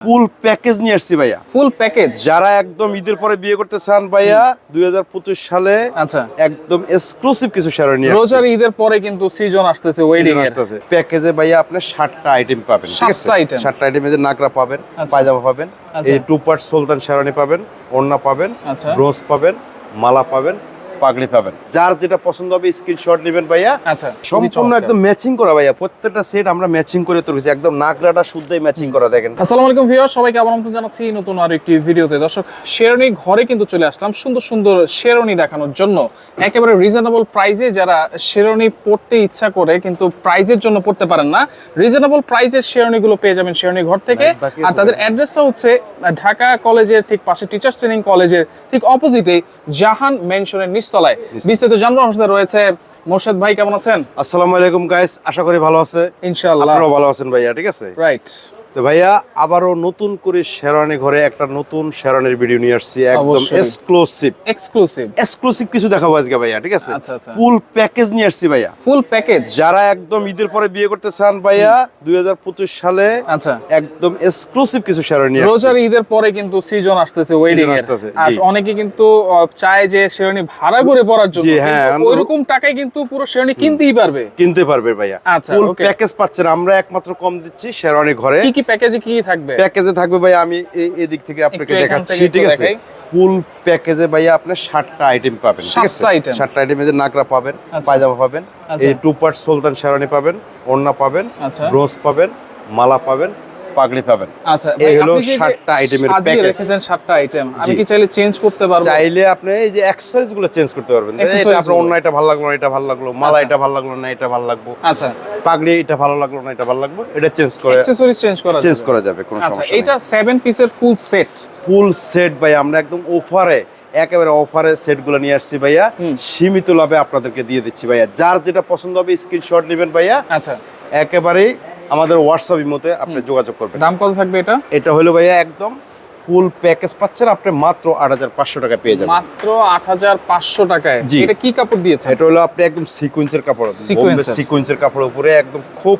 Full package নিয়ে আসছি ভাইয়া ফুল প্যাকেজ যারা একদম ঈদের পরে বিয়ে করতে চান ভাইয়া দুই হাজার পঁচিশ সালে আচ্ছা একদম এক্সক্লুসিভ কিছু শেয়ার নিয়ে রোজার ঈদের পরে কিন্তু সিজন আসতেছে ওয়েডিং এর প্যাকেজে ভাইয়া আপনি ষাটটা আইটেম পাবেন ঠিক আছে সাতটা item? ষাটটা আইটেম যে নাকরা পাবেন আচ্ছা। পায়জামা পাবেন আচ্ছা। এই টু পার্ট সুলতান শেরানি পাবেন ওড়না পাবেন আচ্ছা। ব্রোজ পাবেন মালা পাবেন পাগড়ি পাবেন। যার যেটা পছন্দ হবে স্ক্রিনশট নেবেন ভাইয়া। আচ্ছা সম্পূর্ণ একদম ম্যাচিং করা ভাইয়া। প্রত্যেকটা সেট আমরা ম্যাচিং করে করেছি একদম নাকরাটা শুদ্ধই ম্যাচিং করা দেখেন। আসসালামু আলাইকুম ভিউয়ার সবাইকে আবার আমন্ত্রণ জানাচ্ছি নতুন আর একটি ভিডিওতে। দর্শক শেরনি ঘরে কিন্তু চলে আসলাম। সুন্দর সুন্দর শেরনি দেখানোর জন্য। একেবারে রিজনেবল প্রাইসে যারা শেরনি পড়তে ইচ্ছা করে কিন্তু প্রাইজের জন্য পড়তে পারেন না রিজনেবল প্রাইসের শেরনিগুলো পেয়ে যাবেন শেরনি ঘর থেকে। আর তাদের অ্যাড্রেসটা হচ্ছে ঢাকা কলেজের ঠিক পাশে টিচার্স ট্রেনিং কলেজের ঠিক অপোজিটে জাহান মেনশনের নিচতলায় বিস্তারিত জানব আমার সাথে রয়েছে মোর্শেদ ভাই কেমন আছেন? আসসালামু আলাইকুম গাইস আশা করি ভালো আছে। ইনশাআল্লাহ। আপনারাও ভালো আছেন ভাইয়া ঠিক আছে? রাইট তো ভাইয়া আবারও নতুন করে শেরানি ঘরে একটা নতুন শেরানির ভিডিও নিয়ে আসছি একদম এক্সক্লুসিভ এক্সক্লুসিভ এক্সক্লুসিভ কিছু দেখাবো আজকে ভাইয়া ঠিক আছে? আচ্ছা, আচ্ছা। ফুল প্যাকেজ নিয়ে আসছি ভাইয়া। ফুল প্যাকেজ যারা একদম ঈদের পরে বিয়ে করতে চান ভাইয়া দুই সালে আচ্ছা। একদম এক্সক্লুসিভ কিছু শেরানি রোজার ঈদের পরে কিন্তু সিজন আসতেছে ওয়েডিং এর আর অনেকে কিন্তু চায় যে শেরানি ভাড়া করে পড়ার জন্য হ্যাঁ, আমরা- ওইরকম টাকায় কিন্তু পুরো শেরানি কিনতেই পারবে। কিনতে পারবে ভাইয়া। আচ্ছা, ফুল okay. প্যাকেজ পাচ্ছেন আমরা একমাত্র কম দিচ্ছি শেরানি ঘরে। কি কি প্যাকেজে কি থাকবে? প্যাকেজে থাকবে ভাই আমি এই- এদিক দিক থেকে আপনাকে দেখাচ্ছি। ঠিক আছে? ফুল প্যাকেজে ভাইয়া আপনি সাতটা আইটেম পাবেন ঠিক আছে? সাতটা আইটেম যে নাকরা পাবেন আচ্ছা। পায়জামা পাবেন আচ্ছা। এই টু পার্ট সুলতান শেরানি পাবেন ওড়না পাবেন ব্রোস ব্রোজ পাবেন মালা পাবেন পাগড়ি পাবেন। আচ্ছা এই হলো রেখেছেন সাতটা আইটেম আমি কি চাইলে চেঞ্জ করতে পারব? চাইলে আপনি এই যে অ্যাক্সেসরিজগুলো চেঞ্জ করতে পারবেন। এটা আপনার অন্য এটা ভালো লাগল না এটা ভালো লাগল মালা আচ্ছা। এটা ভালো লাগল না এটা ভালো লাগল আচ্ছা। পাগড়ি এটা ভালো লাগল না এটা ভালো লাগল এটা চেঞ্জ করে অ্যাকসেসরিজ চেঞ্জ করা চেঞ্জ করা যাবে কোনো আচ্ছা এটা 7 পিসের ফুল সেট ফুল সেট ভাই আমরা একদম অফারে একেবারে অফারে সেটগুলো নিয়ে আসছি ভাইয়া। সীমিত লাভে আপনাদেরকে দিয়ে দিচ্ছি ভাইয়া। যার যেটা পছন্দ হবে স্ক্রিনশট নেবেন ভাইয়া। আচ্ছা। একেবারেই আমাদের হোয়াটসঅ্যাপ ইমোতে আপনি যোগাযোগ করবেন। দাম কত থাকবে এটা? এটা হলো ভাইয়া একদম ফুল প্যাকেজ পাচ্ছেন আপনি মাত্র আট হাজার পাঁচশো টাকা পেয়ে যাবেন। মাত্র 8500 টাকায়। জি। এটা কি কাপড় দিয়েছে এটা হলো আপনি একদম সিকোয়েন্সের কাপড়। সিকোয়েন্সের কাপড় উপরে একদম খুব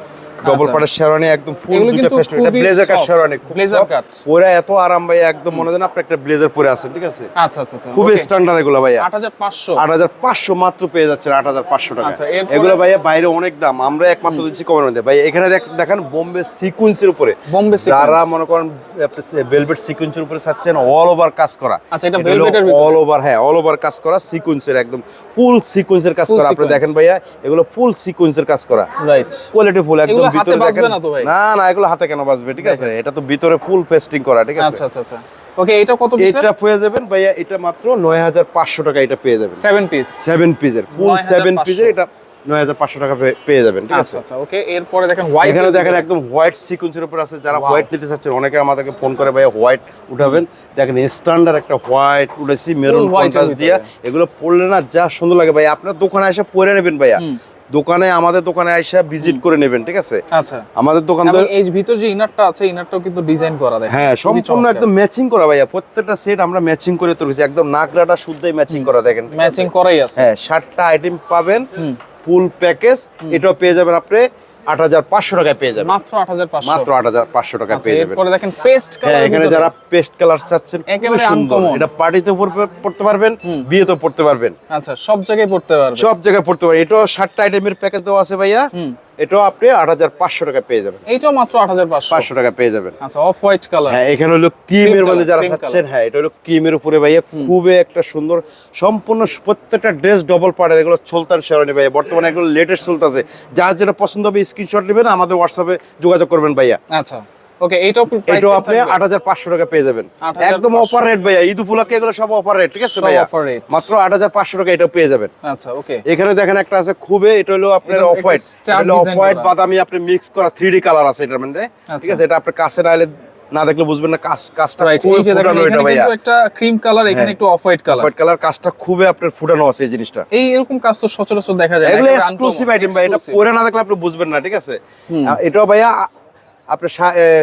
ডবল আচ্ছা। পাড়ের শেরওয়ানি একদম ফুল এগুলো দুইটা ফেস্ট এটা blazer cut sherwani? soft। cut। ওরা এত আরাম ভাই একদম মনে দেন আপনি একটা ব্লেজার পরে আছেন ঠিক আছে? আচ্ছা আচ্ছা আচ্ছা। স্ট্যান্ডার্ড এগুলো ভাইয়া। 8500 আট হাজার পাঁচশো মাত্র পেয়ে যাচ্ছেন আট হাজার পাঁচশো টাকা আচ্ছা, এগুলো ভাইয়া বাইরে অনেক দাম। আমরা একমাত্র দিচ্ছি কমের মধ্যে। ভাই এখানে দেখেন বোম্বে সিকুয়েন্সের উপরে। বোম্বে যারা মনে করেন ভেলভেট সিকুয়েন্সের উপরে চাচ্ছেন অল ওভার কাজ করা। আচ্ছা, এটা এর অল ওভার হ্যাঁ অল ওভার কাজ করা সিকুয়েন্সের একদম ফুল সিকুয়েন্সের কাজ করা। আপনি দেখেন ভাইয়া এগুলো ফুল সিকুয়েন্সের কাজ করা। রাইট কোয়ালিটি ফুল একদম এগুলো ভিতরে দেখেন। না না এগুলো হাতে কেন বাজবে? ঠিক আছে? এটা তো ভিতরে ফুল পেস্টিং করা ঠিক আছে? আচ্ছা আচ্ছা আচ্ছা। ওকে এটা কত পিস এটা পেয়ে যাবেন ভাইয়া এটা মাত্র নয় হাজার পাঁচশো টাকা এটা পেয়ে যাবেন। 7 পিস সেভেন পিসের ফুল 9,500 সেভেন পিসের এটা নয় হাজার পাঁচশো টাকা পেয়ে যাবেন ঠিক আছে? আচ্ছা আচ্ছা ওকে এরপরে দেখেন হোয়াইট এখানে দেখেন একদম হোয়াইট সিকুয়েন্সের উপর আছে যারা হোয়াইট নিতে চাচ্ছেন অনেকে আমাদেরকে ফোন করে ভাই হোয়াইট উঠাবেন। দেখেন স্ট্যান্ডার্ড একটা হোয়াইট উঠেছি মেরুন কন্ট্রাস্ট। দিয়া। এগুলো পরলে না যা সুন্দর লাগে ভাই আপনার দোকানে এসে পরে নেবেন ভাইয়া। দোকানে আমাদের দোকানে এসে ভিজিট করে নেবেন ঠিক আছে? আচ্ছা। আমাদের দোকান এই ভিতর যে ইনারটা আছে ইনারটাও কিন্তু ডিজাইন করা দেয় হ্যাঁ সম্পূর্ণ একদম ম্যাচিং করা ভাইয়া। প্রত্যেকটা সেট আমরা ম্যাচিং করে তুলেছি একদম নাকড়াটা শুদ্ধই ম্যাচিং করা দেখেন ম্যাচিং করাই আছে। হ্যাঁ ষাটটা আইটেম পাবেন ফুল প্যাকেজ এটাও পেয়ে যাবেন আপনি। আট হাজার পাঁচশো টাকায় পেয়ে যাবেন। মাত্র 8500 মাত্র আট হাজার পাঁচশো টাকায় আচ্ছা পেয়ে যাবেন। দেখেন পেস্ট হ্যাঁ কালার এখানে যারা পেস্ট কালার চাচ্ছেন একেবারে সুন্দর। এটা পার্টিতে পড়তে পারবেন বিয়েতেও পড়তে পারবেন। আচ্ছা সব জায়গায় পড়তে পারবেন সব জায়গায় পড়তে পারবেন। এটাও ষাটটা আইটেমের প্যাকেজ দেওয়া আছে ভাইয়া। এটাও আপনি আট হাজার পাঁচশো টাকা পেয়ে যাবেন। এটাও মাত্র 8500 পাঁচশো। টাকা পেয়ে যাবেন। আচ্ছা অফ হোয়াইট কালার হ্যাঁ এখানে হলো ক্রিমের মধ্যে যারা খাচ্ছেন হ্যাঁ এটা হলো ক্রিমের উপরে ভাইয়া খুবই একটা সুন্দর সম্পূর্ণ প্রত্যেকটা ড্রেস ডবল পার্টের এগুলো সুলতান শেরানি ভাইয়া। বর্তমানে এগুলো লেটেস্ট চলতেছে যার যেটা পছন্দ হবে স্ক্রিনশট নেবেন আমাদের হোয়াটসঅ্যাপে যোগাযোগ করবেন ভাইয়া। আচ্ছা। ওকে এইটাও প্রাইস এটাও আপনি আট হাজার পাঁচশো টাকা পেয়ে যাবেন। একদম অফার রেট ভাইয়া ঈদ উপলক্ষে এগুলো সব অফার রেট ঠিক আছে ভাইয়া? মাত্র আট হাজার পাঁচশো টাকা এটা পেয়ে যাবেন। আচ্ছা ওকে এখানে দেখেন একটা আছে খুবই এটা হলো আপনার অফ হোয়াইট এটা অফ হোয়াইট বাদামি আপনি মিক্স করা থ্রি ডি কালার আছে এটার মধ্যে ঠিক আচ্ছা। আছে? এটা আপনি কাছে না না দেখলে বুঝবেন না কাজ কাজটা এই যে দেখেন এটা ভাইয়া। একটা ক্রিম কালার এখানে হ্যাঁ। একটু off white colour white colour কাজটা খুবই আপনার ফুটানো আছে এই জিনিসটা। এই এরকম কাজ তো সচরাচর দেখা যায় এগুলো এক্সক্লুসিভ আইটেম ভাই এটা পরে না দেখলে আপনি বুঝবেন না ঠিক আছে? এটাও ভাইয়া আপনার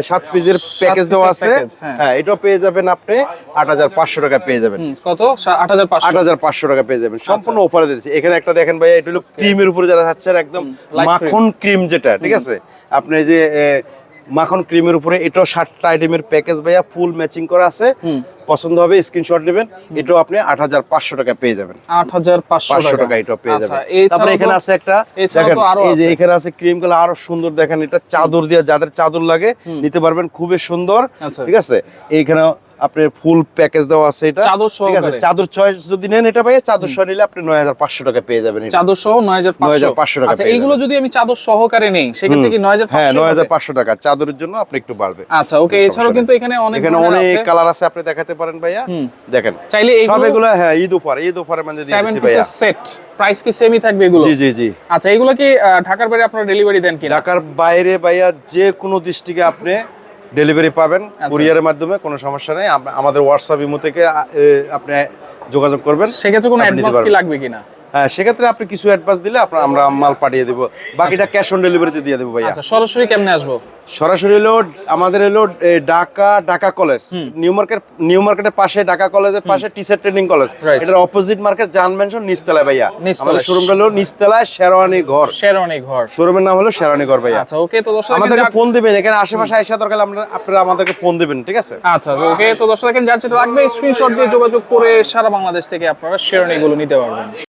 সাত পিসের প্যাকেজ দেওয়া আছে। হ্যাঁ। হ্যাঁ এটাও পেয়ে যাবেন আপনি আট হাজার পাঁচশো টাকা পেয়ে যাবেন। কত? আট হাজার আট হাজার পাঁচশো টাকা পেয়ে যাবেন। সম্পূর্ণ অফারে দিচ্ছি এখানে একটা দেখেন ভাই এটা হলো ক্রিমের উপরে যারা চাচ্ছেন একদম মাখন ক্রিম যেটা ঠিক আছে? আপনি যে মাখন ক্রিমের উপরে এটাও সাতটা আইটেমের প্যাকেজ ভাইয়া ফুল ম্যাচিং করা আছে। পছন্দ হবে স্ক্রিনশট নেবেন এটাও আপনি আট হাজার পাঁচশো টাকা পেয়ে যাবেন। আট হাজার পাঁচশো টাকা। এটাও পেয়ে আচ্ছা, যাবেন। তারপরে এখানে আছে একটা দেখেন এই যে এখানে আছে ক্রিমগুলো আরও সুন্দর দেখেন এটা চাদর দিয়ে যাদের চাদর লাগে নিতে পারবেন খুবই সুন্দর আচ্ছা। ঠিক আছে? এইখানে আপনার ফুল প্যাকেজ দেওয়া আছে এটা। চাদর ঠিক আছে চাদর চয়েস যদি নেন এটা ভাই চাদর সহ নিলে আপনি নয় হাজার পাঁচশো টাকা পেয়ে যাবেন এটা। চাদর সহ নয় হাজার 9,500 টাকা আচ্ছা এইগুলো যদি আমি চাদর সহকারে নেই সেক্ষেত্রে কি নয় হাজার হ্যাঁ নয় হাজার পাঁচশো টাকা। চাদরের জন্য আপনি একটু বাড়বে। আচ্ছা ওকে এছাড়াও কিন্তু এখানে অনেক এখানে অনেক কালার আছে আপনি দেখাতে পারেন ভাইয়া। দেখেন। চাইলে সব এগুলো হ্যাঁ ঈদ উপহার ঈদ উপহারের মধ্যে দিয়ে দিচ্ছি ভাইয়া। সেট প্রাইস কি সেমই থাকবে এগুলো? জি জি জি। আচ্ছা এগুলো কি ঢাকার বাইরে আপনারা ডেলিভারি দেন কিনা? ঢাকার বাইরে ভাইয়া যে কোনো ডিস্ট্রিক্টে আপনি ডেলিভারি পাবেন আচ্ছা। কুরিয়ারের মাধ্যমে কোনো সমস্যা নেই। আমাদের হোয়াটসঅ্যাপ ইমো থেকে আপনি যোগাযোগ করবেন। সেক্ষেত্রে কোনো অ্যাডভান্স কি লাগবে কিনা? হ্যাঁ সেক্ষেত্রে আপনি কিছু অ্যাডভান্স দিলে আপনার আমরা মাল পাঠিয়ে দেবো। বাকিটা ক্যাশ অন ডেলিভারিতে দিয়ে দেবো ভাইয়া। আচ্ছা সরাসরি কেমনে আসব? সরাসরি হলো আমাদের হলো Dhaka Dhaka college new market new মার্কেটের পাশে ঢাকা কলেজের পাশে টিচার ট্রেনিং কলেজ. এটার অপোজিট মার্কেট জান মেনশন নিচতলায় ভাইয়া। আমাদের শোরুমটা হলো নিচতলায় শেরওয়ানি ঘর। শেরওয়ানি ঘর। শোরুমের নাম হলো শেরওয়ানি ঘর ভাইয়া। আচ্ছা ওকে তো দর্শক আমাদেরকে ফোন দিবেন এখানে আশেপাশে আইসা দরকার আমরা আপনারা আমাদেরকে ফোন দিবেন ঠিক আছে? আচ্ছা ওকে তো দর্শক যার যেটা লাগবে স্ক্রিনশট দিয়ে যোগাযোগ করে সারা বাংলাদেশ থেকে আপনারা শেরওয়ানি গুলো নিতে পারবেন।